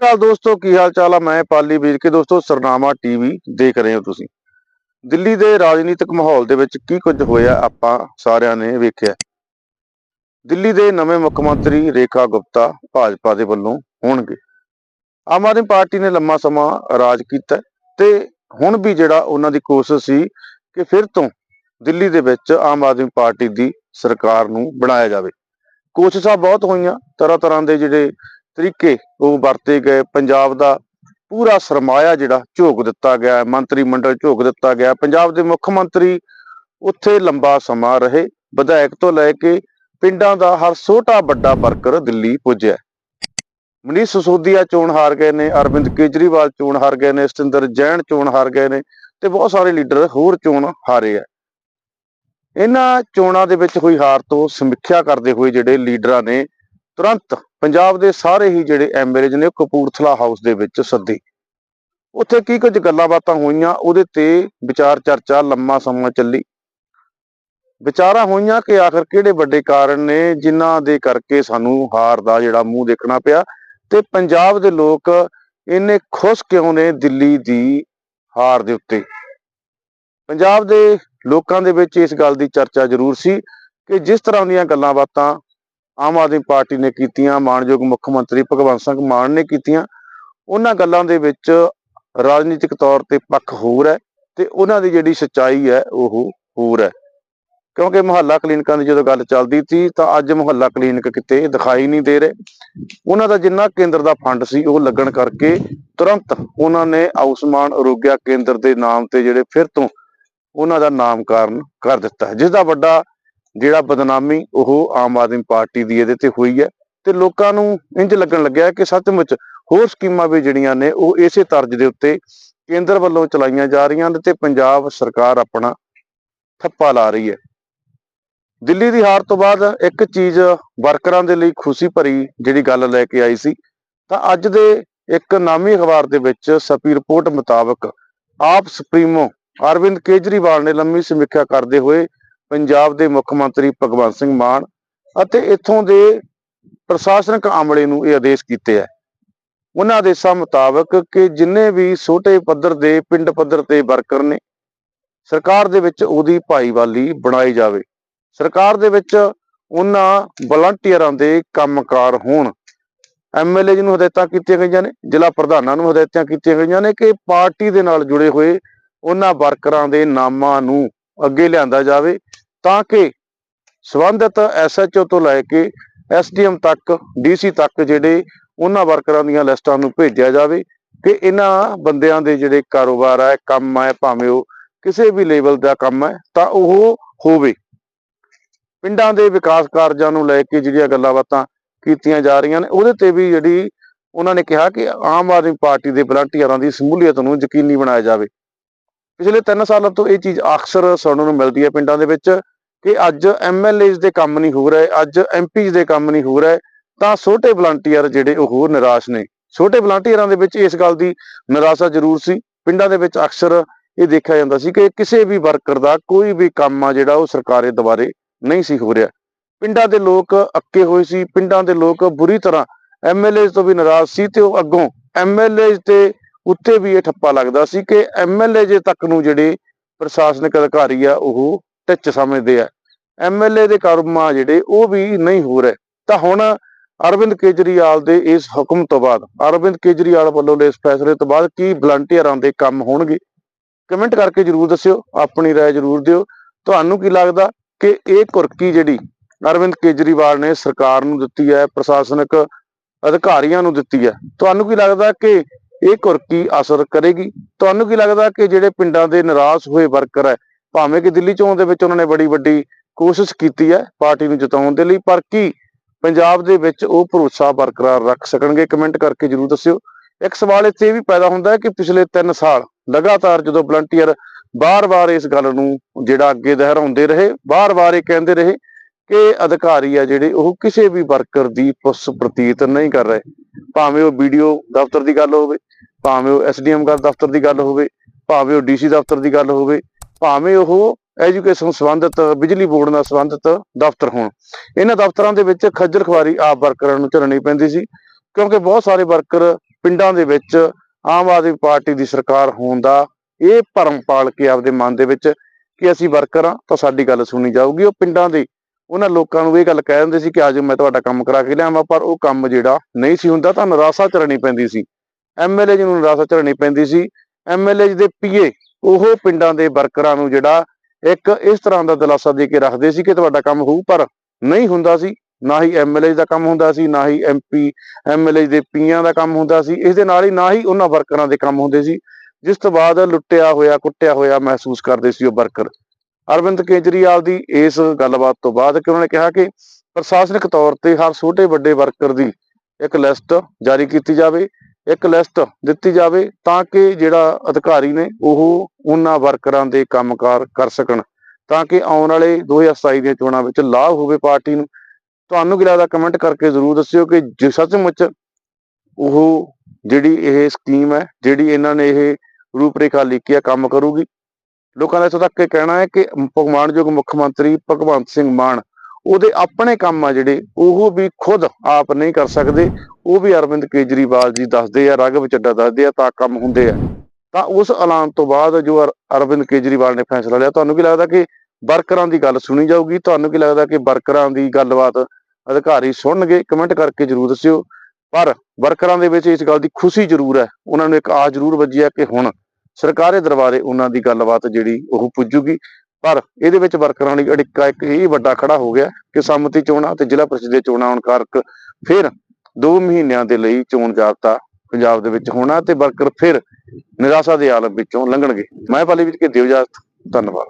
ਕਾਲ ਦੋਸਤੋ, ਕੀ ਹਾਲ ਚਾਲ ਆ? ਮੈਂ ਪਾਲੀ ਵੀਰ ਕੇ। ਦੋਸਤੋ, ਸਰਨਾਮਾ ਟੀਵੀ ਦੇਖ ਰਹੇ ਹੋ ਤੁਸੀਂ। ਦਿੱਲੀ ਦੇ ਰਾਜਨੀਤਿਕ ਮਾਹੌਲ ਦੇ ਵਿੱਚ ਕੀ ਕੁਝ ਹੋਇਆ ਆਪਾਂ ਸਾਰਿਆਂ ਨੇ ਵੇਖਿਆ। ਦਿੱਲੀ ਦੇ ਨਵੇਂ ਮੁੱਖ ਮੰਤਰੀ ਰੇਖਾ ਗੁਪਤਾ ਭਾਜਪਾ ਦੇ ਵੱਲੋਂ ਹੋਣਗੇ। ਆਮ ਆਦਮੀ ਪਾਰਟੀ ਨੇ ਲੰਮਾ ਸਮਾਂ ਰਾਜ ਕੀਤਾ ਤੇ ਹੁਣ ਵੀ ਜਿਹੜਾ ਉਹਨਾਂ ਦੀ ਕੋਸ਼ਿਸ਼ ਸੀ ਕਿ ਫਿਰ ਤੋਂ ਦਿੱਲੀ ਦੇ ਵਿੱਚ ਆਮ ਆਦਮੀ ਪਾਰਟੀ ਦੀ ਸਰਕਾਰ ਨੂੰ ਬਣਾਇਆ ਜਾਵੇ। ਕੋਸ਼ਿਸ਼ਾਂ ਬਹੁਤ ਹੋਈਆਂ ਤਰ੍ਹਾਂ ਤਰ੍ਹਾਂ ਦੇ ਜਿਹੜੇ ਤਰੀਕੇ ਉਹ ਵਰਤੇ ਗਏ। ਪੰਜਾਬ ਦਾ ਪੂਰਾ ਸਰਮਾਇਆ ਜਿਹੜਾ ਝੋਕ ਦਿੱਤਾ ਗਿਆ ਮੰਤਰੀ ਮੰਡਲ ਝੋਕ ਦਿੱਤਾ ਗਿਆ ਪੰਜਾਬ ਦੇ ਮੁੱਖ ਮੰਤਰੀ ਉੱਥੇ ਲੰਬਾ ਸਮਾਂ ਰਹੇ। ਵਿਧਾਇਕ ਤੋਂ ਲੈ ਕੇ ਪਿੰਡਾਂ ਦਾ ਹਰ ਛੋਟਾ ਵੱਡਾ ਵਰਕਰ ਦਿੱਲੀ ਪੁੱਜਿਆ ਮਨੀਸ਼ ਸਿਸੋਦੀਆ ਚੋਣ ਹਾਰ ਗਏ ਨੇ, ਅਰਵਿੰਦ ਕੇਜਰੀਵਾਲ ਚੋਣ ਹਾਰ ਗਏ ਨੇ, ਸਤਿੰਦਰ ਜੈਨ ਚੋਣ ਹਾਰ ਗਏ ਨੇ ਤੇ ਬਹੁਤ ਸਾਰੇ ਲੀਡਰ ਹੋਰ ਚੋਣ ਹਾਰੇ ਆ। ਇਹਨਾਂ ਚੋਣਾਂ ਦੇ ਵਿੱਚ ਹੋਈ ਹਾਰ ਤੋਂ ਸਮੀਖਿਆ ਕਰਦੇ ਹੋਏ ਜਿਹੜੇ ਲੀਡਰਾਂ ਨੇ ਤੁਰੰਤ ਪੰਜਾਬ ਦੇ ਸਾਰੇ ਹੀ ਜਿਹੜੇ ਐਮਐਲਏ ਨੇ ਉਹ ਕਪੂਰਥਲਾ ਹਾਊਸ ਦੇ ਵਿੱਚ ਸੱਦੇ। ਉੱਥੇ ਕੀ ਕੁਝ ਗੱਲਾਂ ਬਾਤਾਂ ਹੋਈਆਂ, ਉਹਦੇ ਤੇ ਵਿਚਾਰ ਚਰਚਾ ਲੰਮਾ ਸਮਾਂ ਚੱਲੀ। ਵਿਚਾਰਾਂ ਹੋਈਆਂ ਕਿ ਆਖਰ ਕਿਹੜੇ ਵੱਡੇ ਕਾਰਨ ਨੇ, ਜਿਨ੍ਹਾਂ ਦੇ ਕਰਕੇ ਸਾਨੂੰ ਹਾਰ ਦਾ ਜਿਹੜਾ ਮੂੰਹ ਦੇਖਣਾ ਪਿਆ ਤੇ ਪੰਜਾਬ ਦੇ ਲੋਕ ਇੰਨੇ ਖੁਸ਼ ਕਿਉਂ ਨੇ ਦਿੱਲੀ ਦੀ ਹਾਰ ਦੇ ਉੱਤੇ? ਪੰਜਾਬ ਦੇ ਲੋਕਾਂ ਦੇ ਵਿੱਚ ਇਸ ਗੱਲ ਦੀ ਚਰਚਾ ਜ਼ਰੂਰ ਸੀ ਕਿ ਜਿਸ ਤਰ੍ਹਾਂ ਦੀਆਂ ਗੱਲਾਂ ਬਾਤਾਂ ਆਮ ਆਦਮੀ ਪਾਰਟੀ ਨੇ ਕੀਤੀਆਂ ਮਾਨਯੋਗ ਮੁੱਖ ਮੰਤਰੀ ਭਗਵੰਤ ਸਿੰਘ ਮਾਨ ਨੇ ਕੀਤੀਆਂ। ਉਹਨਾਂ ਗੱਲਾਂ ਦੇ ਵਿੱਚ ਰਾਜਨੀਤਿਕ ਤੌਰ ਤੇ ਪੱਖ ਹੋਰ ਹੈ ਤੇ ਉਹਨਾਂ ਦੀ ਜਿਹੜੀ ਸੱਚਾਈ ਹੈ ਉਹ ਹੋਰ ਹੈ। ਕਿਉਂਕਿ ਮੁਹੱਲਾ ਕਲੀਨਿਕਾਂ ਦੀ ਜਦੋਂ ਗੱਲ ਚੱਲਦੀ ਸੀ ਤਾਂ ਅੱਜ ਮੁਹੱਲਾ ਕਲੀਨਿਕ ਕਿਤੇ ਦਿਖਾਈ ਨਹੀਂ ਦੇ ਰਹੇ। ਉਹਨਾਂ ਦਾ ਜਿੰਨਾ ਕੇਂਦਰ ਦਾ ਫੰਡ ਸੀ ਉਹ ਲੱਗਣ ਕਰਕੇ ਤੁਰੰਤ ਉਹਨਾਂ ਨੇ ਆਯੁਸ਼ਮਾਨ ਅਰੋਗਿਆ ਕੇਂਦਰ ਦੇ ਨਾਮ ਤੇ ਜਿਹੜੇ ਫਿਰ ਤੋਂ ਉਹਨਾਂ ਦਾ ਨਾਮਕਰਨ ਕਰ ਦਿੱਤਾ ਹੈ। ਜਿਸ ਦਾ ਵੱਡਾ ਜਿਹੜਾ ਬਦਨਾਮੀ ਉਹ ਆਮ ਆਦਮੀ ਪਾਰਟੀ ਦੀ ਇਹਦੇ ਤੇ ਹੋਈ ਹੈ ਤੇ ਲੋਕਾਂ ਨੂੰ ਇੰਜ ਲੱਗਣ ਲੱਗਿਆ ਕਿ ਸੱਚਮੁੱਚ ਹੋਰ ਸਕੀਮਾਂ ਵੀ ਜਿਹੜੀਆਂ ਨੇ ਉਹ ਇਸੇ ਤਰਜ਼ ਦੇ ਉੱਤੇ ਕੇਂਦਰ ਵੱਲੋਂ ਚਲਾਈਆਂ ਜਾ ਰਹੀਆਂ ਨੇ ਤੇ ਪੰਜਾਬ ਸਰਕਾਰ ਆਪਣਾ ਥੱਪਾ ਲਾ ਰਹੀ ਹੈ। ਦਿੱਲੀ ਦੀ ਹਾਰ ਤੋਂ ਬਾਅਦ ਇੱਕ ਚੀਜ਼ ਵਰਕਰਾਂ ਦੇ ਲਈ ਖੁਸ਼ੀ ਭਰੀ ਜਿਹੜੀ ਗੱਲ ਲੈ ਕੇ ਆਈ ਸੀ, ਤਾਂ ਅੱਜ ਦੇ ਇੱਕ ਨਾਮੀ ਅਖਬਾਰ ਦੇ ਵਿੱਚ ਸਪੀ ਰਿਪੋਰਟ ਮੁਤਾਬਕ ਆਪ ਸੁਪਰੀਮੋ ਅਰਵਿੰਦ ਕੇਜਰੀਵਾਲ ਨੇ ਲੰਮੀ ਸਮੀਖਿਆ ਕਰਦੇ ਹੋਏ ਪੰਜਾਬ ਦੇ ਮੁੱਖ ਮੰਤਰੀ ਭਗਵੰਤ ਸਿੰਘ ਮਾਨ ਅਤੇ ਇੱਥੋਂ ਦੇ ਪ੍ਰਸ਼ਾਸਨਿਕ ਅਮਲੇ ਨੂੰ ਇਹ ਆਦੇਸ਼ ਕੀਤੇ ਹੈ ਉਹਨਾਂ ਆਦੇਸ਼ਾਂ ਮੁਤਾਬਕ ਕਿ ਜਿੰਨੇ ਵੀ ਛੋਟੇ ਪੱਧਰ ਦੇ, ਪਿੰਡ ਪੱਧਰ ਤੇ ਵਰਕਰ ਨੇ, ਸਰਕਾਰ ਦੇ ਵਿੱਚ ਉਹਦੀ ਭਾਈਵਾਲੀ ਬਣਾਈ ਜਾਵੇ। ਸਰਕਾਰ ਦੇ ਵਿੱਚ ਉਹਨਾਂ ਵਲੰਟੀਅਰਾਂ ਦੇ ਕੰਮਕਾਰ ਹੋਣ। ਐਮਐਲਏ ਜੀ ਨੂੰ ਹਦਾਇਤਾਂ ਕੀਤੀਆਂ ਗਈਆਂ ਨੇ, ਜ਼ਿਲ੍ਹਾ ਪ੍ਰਧਾਨਾਂ ਨੂੰ ਹਦਾਇਤਾਂ ਕੀਤੀਆਂ ਗਈਆਂ ਨੇ ਕਿ ਪਾਰਟੀ ਦੇ ਨਾਲ ਜੁੜੇ ਹੋਏ ਉਹਨਾਂ ਵਰਕਰਾਂ ਦੇ ਨਾਮਾਂ ਨੂੰ ਅੱਗੇ ਲਿਆਂਦਾ ਜਾਵੇ ਤਾਂ ਕਿ ਸਬੰਧਤ ਐਸਐਚਓ ਤੋਂ ਲੈ ਕੇ ਐਸਡੀਐਮ ਤੱਕ ਡੀਸੀ ਤੱਕ ਜਿਹੜੇ ਉਹਨਾਂ ਵਰਕਰਾਂ ਦੀਆਂ ਲਿਸਟਾਂ ਨੂੰ ਭੇਜਿਆ ਜਾਵੇ ਕਿ ਇਹਨਾਂ ਬੰਦਿਆਂ ਦੇ ਜਿਹੜੇ ਕਾਰੋਬਾਰ ਹੈ, ਕੰਮ ਹੈ, ਭਾਵੇਂ ਉਹ ਕਿਸੇ ਵੀ ਲੈਵਲ ਦਾ ਕੰਮ ਹੈ, ਤਾਂ ਉਹ ਹੋਵੇ। ਪਿੰਡਾਂ ਦੇ ਵਿਕਾਸ ਕਾਰਜਾਂ ਨੂੰ ਲੈ ਕੇ ਜਿਹੜੀਆਂ ਗੱਲਾਂ ਬਾਤਾਂ ਕੀਤੀਆਂ ਜਾ ਰਹੀਆਂ ਨੇ, ਉਹਦੇ ਤੇ ਵੀ ਜਿਹੜੀ ਉਹਨਾਂ ਨੇ ਕਿਹਾ ਕਿ ਆਮ ਆਦਮੀ ਪਾਰਟੀ ਦੇ ਵਲੰਟੀਅਰਾਂ ਦੀ ਸ਼ਮੂਲੀਅਤ ਨੂੰ ਯਕੀਨੀ ਬਣਾਇਆ ਜਾਵੇ। ਪਿਛਲੇ 3 ਸਾਲਾਂ ਤੋਂ ਇਹ ਚੀਜ਼ ਅਕਸਰ ਸੁਣਨ ਨੂੰ ਮਿਲਦੀ ਹੈ ਪਿੰਡਾਂ ਦੇ ਵਿੱਚ ਕਿ ਅੱਜ ਐਮਐਲਏਜ਼ ਦੇ ਕੰਮ ਨਹੀਂ ਹੋ ਰਹੇ, ਅੱਜ ਐਮਪੀਜ਼ ਦੇ ਕੰਮ ਨਹੀਂ ਹੋ ਰਹੇ, ਤਾਂ ਛੋਟੇ ਵਲੰਟੀਅਰ ਜਿਹੜੇ ਉਹ ਹੋਰ ਨਿਰਾਸ਼ ਨੇ। ਛੋਟੇ ਵਲੰਟੀਅਰਾਂ ਦੇ ਵਿੱਚ ਇਸ ਗੱਲ ਦੀ ਨਿਰਾਸ਼ਾ ਜ਼ਰੂਰ ਸੀ। ਪਿੰਡਾਂ ਦੇ ਵਿੱਚ ਅਕਸਰ ਇਹ ਦੇਖਿਆ ਜਾਂਦਾ ਸੀ ਕਿ ਕਿਸੇ ਵੀ ਵਰਕਰ ਦਾ ਕੋਈ ਵੀ ਕੰਮ ਆ ਜਿਹੜਾ ਉਹ ਸਰਕਾਰੇ ਦੁਆਰੇ ਨਹੀਂ ਸੀ ਹੋ ਰਿਹਾ। ਪਿੰਡਾਂ ਦੇ ਲੋਕ ਅੱਕੇ ਹੋਏ ਸੀ, ਪਿੰਡਾਂ ਦੇ ਲੋਕ ਬੁਰੀ ਤਰ੍ਹਾਂ ਐਮਐਲਏ ਤੋਂ ਵੀ ਨਾਰਾਜ਼ ਸੀ ਤੇ ਉਹ ਅੱਗੋਂ ਐਮਐਲਏ ਤੇ ਉੱਤੇ ਵੀ ਇਹ ਠੱਪਾ ਲੱਗਦਾ ਸੀ ਕਿ ਐਮਐਲਏ ਜੇ ਤੱਕ ਨੂੰ ਜਿਹੜੇ ਪ੍ਰਸ਼ਾਸਨਿਕ ਅਧਿਕਾਰੀ ਆ ਉਹ ਟਿੱਚ ਸਮਝਦੇ ਆ ਐਮਐਲਏ ਦੇ ਕਰਮਾ ਜਿਹੜੇ ਉਹ ਵੀ ਨਹੀਂ ਹੋ ਰਹੇ ਤਾਂ ਹੁਣ ਅਰਵਿੰਦ ਕੇਜਰੀਵਾਲ ਦੇ ਇਸ ਹੁਕਮ ਤੋਂ ਬਾਅਦ ਅਰਵਿੰਦ ਕੇਜਰੀਵਾਲ ਵੱਲੋਂ ਇਸ ਫੈਸਲੇ ਤੋਂ ਬਾਅਦ ਕੀ ਵਲੰਟੀਅਰਾਂ ਦੇ ਕੰਮ ਹੋਣਗੇ ਕਮੈਂਟ ਕਰਕੇ ਜਰੂਰ ਦੱਸਿਓ ਆਪਣੀ رائے ਜਰੂਰ ਦਿਓ ਤੁਹਾਨੂੰ ਕੀ ਲੱਗਦਾ ਕਿ ਇਹ ਕੁਰਕੀ ਜਿਹੜੀ ਅਰਵਿੰਦ ਕੇਜਰੀਵਾਲ ਨੇ ਸਰਕਾਰ ਨੂੰ ਦਿੱਤੀ ਹੈ ਪ੍ਰਸ਼ਾਸਨਿਕ ਅਧਿਕਾਰੀਆਂ ਨੂੰ ਦਿੱਤੀ ਹੈ ਤੁਹਾਨੂੰ ਕੀ ਲੱਗਦਾ ਕਿ ਇਹ ਕੁਰਕੀ ਅਸਰ ਕਰੇਗੀ। ਤੁਹਾਨੂੰ ਕੀ ਲੱਗਦਾ ਕਿ ਜਿਹੜੇ ਪਿੰਡਾਂ ਦੇ ਨਿਰਾਸ਼ ਹੋਏ ਵਰਕਰ ਹੈ, ਭਾਵੇਂ ਕਿ ਦਿੱਲੀ ਚੋਣ ਦੇ ਵਿੱਚ ਉਹਨਾਂ ਨੇ ਬੜੀ ਵੱਡੀ ਕੋਸ਼ਿਸ਼ ਕੀਤੀ ਹੈ ਪਾਰਟੀ ਨੂੰ ਜਿਤਾਉਣ ਦੇ ਲਈ, ਪਰ ਕੀ ਪੰਜਾਬ ਦੇ ਵਿੱਚ ਉਹ ਭਰੋਸਾ ਬਰਕਰਾਰ ਰੱਖ ਸਕਣਗੇ? ਕਮੈਂਟ ਕਰਕੇ ਜਰੂਰ ਦੱਸਿਓ। ਇੱਕ ਸਵਾਲ ਇੱਥੇ ਇਹ ਵੀ ਪੈਦਾ ਹੁੰਦਾ ਹੈ ਕਿ ਪਿਛਲੇ 3 ਸਾਲ ਲਗਾਤਾਰ ਜਦੋਂ ਵਲੰਟੀਅਰ ਬਾਰ-ਬਾਰ ਇਸ ਗੱਲ ਨੂੰ ਜਿਹੜਾ ਅੱਗੇ ਦਹਰਾਉਂਦੇ ਰਹੇ, ਬਾਰ-ਬਾਰ ਇਹ ਕਹਿੰਦੇ ਰਹੇ ਕਿ ਅਧਿਕਾਰੀ ਆ ਜਿਹੜੇ, ਉਹ ਕਿਸੇ ਵੀ ਵਰਕਰ ਦੀ ਪੁੱਛ ਪ੍ਰਤੀਤ ਨਹੀਂ ਕਰ ਰਹੇ। ਭਾਵੇਂ ਉਹ ਵੀਡੀਓ ਦਫ਼ਤਰ ਦੀ ਗੱਲ ਹੋਵੇ, ਭਾਵੇਂ ਉਹ ਐਸਡੀਐਮ ਦਾ ਦਫ਼ਤਰ ਦੀ ਗੱਲ ਹੋਵੇ, ਭਾਵੇਂ ਉਹ ਡੀਸੀ ਦਫ਼ਤਰ ਦੀ ਗੱਲ ਹੋਵੇ, ਭਾਵੇਂ ਉਹ ਐਜੂਕੇਸ਼ਨ ਸੰਬੰਧਿਤ ਬਿਜਲੀ ਬੋਰਡ ਨਾਲ ਸੰਬੰਧਿਤ ਦਫ਼ਤਰ ਹੋਣ। ਇਹਨਾਂ ਦਫ਼ਤਰਾਂ ਦੇ ਵਿੱਚ ਖੱਜਲ ਖਵਾਰੀ ਆਪ ਵਰਕਰਾਂ ਨੂੰ ਝੱਲਣੀ ਪੈਂਦੀ ਸੀ, ਕਿਉਂਕਿ ਬਹੁਤ ਸਾਰੇ ਵਰਕਰ ਪਿੰਡਾਂ ਦੇ ਵਿੱਚ ਆਮ ਆਦਮੀ ਪਾਰਟੀ ਦੀ ਸਰਕਾਰ ਹੋਣ ਦਾ ਇਹ ਭਰਮ ਪਾਲ ਕੇ ਆਪਦੇ ਮਨ ਦੇ ਵਿੱਚ ਕਿ ਅਸੀਂ ਵਰਕਰ ਹਾਂ ਤਾਂ ਸਾਡੀ ਗੱਲ ਸੁਣੀ ਜਾਊਗੀ। ਉਹ ਪਿੰਡਾਂ ਦੇ ਉਹਨਾਂ ਲੋਕਾਂ ਨੂੰ ਇਹ ਗੱਲ ਕਹਿ ਦਿੰਦੇ ਸੀ ਕਿ ਅੱਜ ਮੈਂ ਤੁਹਾਡਾ ਕੰਮ ਕਰਾ ਕੇ ਲਿਆਵਾਂ, ਪਰ ਉਹ ਕੰਮ ਜਿਹੜਾ ਨਹੀਂ ਸੀ ਹੁੰਦਾ ਤਾਂ ਨਿਰਾਸ਼ਾ ਝੱਲਣੀ ਪੈਂਦੀ ਸੀ। ਐਮਐਲਏ ਜੀ ਨੂੰ ਨਿਰਾਸ਼ਾ ਝੱਲਣੀ ਪੈਂਦੀ ਸੀ। ਐਮਐਲਏ ਜੀ ਦੇ ਪੀਏ, ਉਹ ਪਿੰਡਾਂ ਦੇ ਵਰਕਰਾਂ ਨੂੰ ਜਿਹੜਾ ਇੱਕ ਇਸ ਤਰ੍ਹਾਂ ਦਾ ਦਿਲਾਸਾ ਦੇ ਕੇ ਰੱਖਦੇ ਸੀ ਕਿ ਤੁਹਾਡਾ ਕੰਮ ਹੋਊ, ਪਰ ਨਹੀਂ ਹੁੰਦਾ ਸੀ। ਨਾ ਹੀ ਐਮਐਲਏ ਦਾ ਕੰਮ ਹੁੰਦਾ ਸੀ, ਨਾ ਹੀ ਐਮਪੀ ਐਮਐਲਏ ਦੇ ਪੀਆਂ ਦਾ ਕੰਮ ਹੁੰਦਾ ਸੀ। ਇਸ ਦੇ ਨਾਲ ਹੀ ਨਾ ਹੀ ਉਹਨਾਂ ਵਰਕਰਾਂ ਦੇ ਕੰਮ ਹੁੰਦੇ ਸੀ। ਜਿਸ ਤੋਂ ਬਾਅਦ ਲੁੱਟਿਆ ਹੋਇਆ, ਕੁੱਟਿਆ ਹੋਇਆ ਮਹਿਸੂਸ ਕਰਦੇ ਸੀ ਉਹ ਵਰਕਰ। ਅਰਵਿੰਦ ਕੇਜਰੀਵਾਲ ਦੀ ਇਸ ਗੱਲਬਾਤ ਤੋਂ ਬਾਅਦ ਕਿ ਉਹਨਾਂ ਨੇ ਕਿਹਾ ਕਿ ਪ੍ਰਸ਼ਾਸਨਿਕ ਤੌਰ ਤੇ ਹਰ ਛੋਟੇ ਵੱਡੇ ਵਰਕਰ ਦੀ ਇੱਕ ਲਿਸਟ ਜਾਰੀ ਕੀਤੀ ਜਾਵੇ, ਇੱਕ ਲਿਸਟ ਦਿੱਤੀ ਜਾਵੇ ਤਾਂ ਕਿ ਜਿਹੜਾ ਅਧਿਕਾਰੀ ਨੇ ਉਹ ਉਹਨਾਂ ਵਰਕਰਾਂ ਦੇ ਕੰਮਕਾਰ ਕਰ ਸਕਣ, ਤਾਂ ਕਿ ਆਉਣ ਵਾਲੇ 2027 ਦੀਆਂ ਚੋਣਾਂ ਵਿੱਚ ਲਾਭ ਹੋਵੇ ਪਾਰਟੀ ਨੂੰ। ਤੁਹਾਨੂੰ ਕੀ ਲੱਗਦਾ ਕਮੈਂਟ ਕਰਕੇ ਜ਼ਰੂਰ ਦੱਸਿਓ ਕਿ ਜੇ ਸੱਚਮੁੱਚ ਉਹ ਜਿਹੜੀ ਇਹ ਸਕੀਮ ਹੈ, ਜਿਹੜੀ ਇਹਨਾਂ ਨੇ ਇਹ ਰੂਪਰੇਖਾ ਲਿਖੀ ਹੈ, ਕੰਮ ਕਰੂਗੀ। ਲੋਕਾਂ ਦਾ ਇੱਥੋਂ ਤੱਕ ਇਹ ਕਹਿਣਾ ਹੈ ਕਿ ਭਗਵਾਨਯੋਗ ਮੁੱਖ ਮੰਤਰੀ ਭਗਵੰਤ ਸਿੰਘ ਮਾਨ, ਉਹਦੇ ਆਪਣੇ ਕੰਮ ਆ ਜਿਹੜੇ, ਉਹ ਵੀ ਖੁਦ ਆਪ ਨਹੀਂ ਕਰ ਸਕਦੇ, ਉਹ ਵੀ ਅਰਵਿੰਦ ਕੇਜਰੀਵਾਲ ਜੀ ਦੱਸਦੇ ਆ ਰਾਘਵ ਚੱਡਾ ਦੱਸਦੇ ਆ, ਤਾਂ ਕੰਮ ਹੁੰਦੇ ਆ। ਤਾਂ ਉਸ ਐਲਾਨ ਤੋਂ ਬਾਅਦ ਜੋ ਅਰ- ਅਰਵਿੰਦ ਕੇਜਰੀਵਾਲ ਨੇ ਫੈਸਲਾ ਲਿਆ, ਤੁਹਾਨੂੰ ਕੀ ਲੱਗਦਾ ਕਿ ਵਰਕਰਾਂ ਦੀ ਗੱਲ ਸੁਣੀ ਜਾਊਗੀ? ਤੁਹਾਨੂੰ ਕੀ ਲੱਗਦਾ ਕਿ ਵਰਕਰਾਂ ਦੀ ਗੱਲਬਾਤ ਅਧਿਕਾਰੀ ਸੁਣਨਗੇ? ਕਮੈਂਟ ਕਰਕੇ ਜਰੂਰ ਦੱਸਿਓ। ਪਰ ਵਰਕਰਾਂ ਦੇ ਵਿੱਚ ਇਸ ਗੱਲ ਦੀ ਖੁਸ਼ੀ ਜ਼ਰੂਰ ਹੈ। ਉਹਨਾਂ ਨੂੰ ਇੱਕ ਆਸ ਜ਼ਰੂਰ ਵੱਜੀ ਹੈ ਕਿ ਹੁਣ ਸਰਕਾਰੀ ਦਰਬਾਰੇ ਉਹਨਾਂ ਦੀ ਗੱਲਬਾਤ ਜਿਹੜੀ ਉਹ ਪੁੱਜੂਗੀ। ਪਰ ਇਹਦੇ ਵਿੱਚ ਵਰਕਰਾਂ ਲਈ ਅੜਿੱਕਾ ਇੱਕ ਇਹ ਵੱਡਾ ਖੜਾ ਹੋ ਗਿਆ ਕਿ ਸੰਮਤੀ ਚੋਣਾਂ ਤੇ ਜ਼ਿਲ੍ਹਾ ਪ੍ਰੀਸ਼ਦ ਦੀਆਂ ਚੋਣਾਂ ਆਉਣ ਕਾਰਕ ਫਿਰ 2 ਮਹੀਨਿਆਂ ਦੇ ਲਈ ਚੋਣ ਜਾਬਤਾ ਪੰਜਾਬ ਦੇ ਵਿੱਚ ਹੋਣਾ ਤੇ ਵਰਕਰ ਫਿਰ ਨਿਰਾਸ਼ਾ ਦੇ ਆਲਮ ਵਿੱਚੋਂ ਲੰਘਣਗੇ। ਮੈਂ ਪਾਲੀ ਵਿੱਚ ਕਿ ਦਿਵਜਾਤ, ਧੰਨਵਾਦ।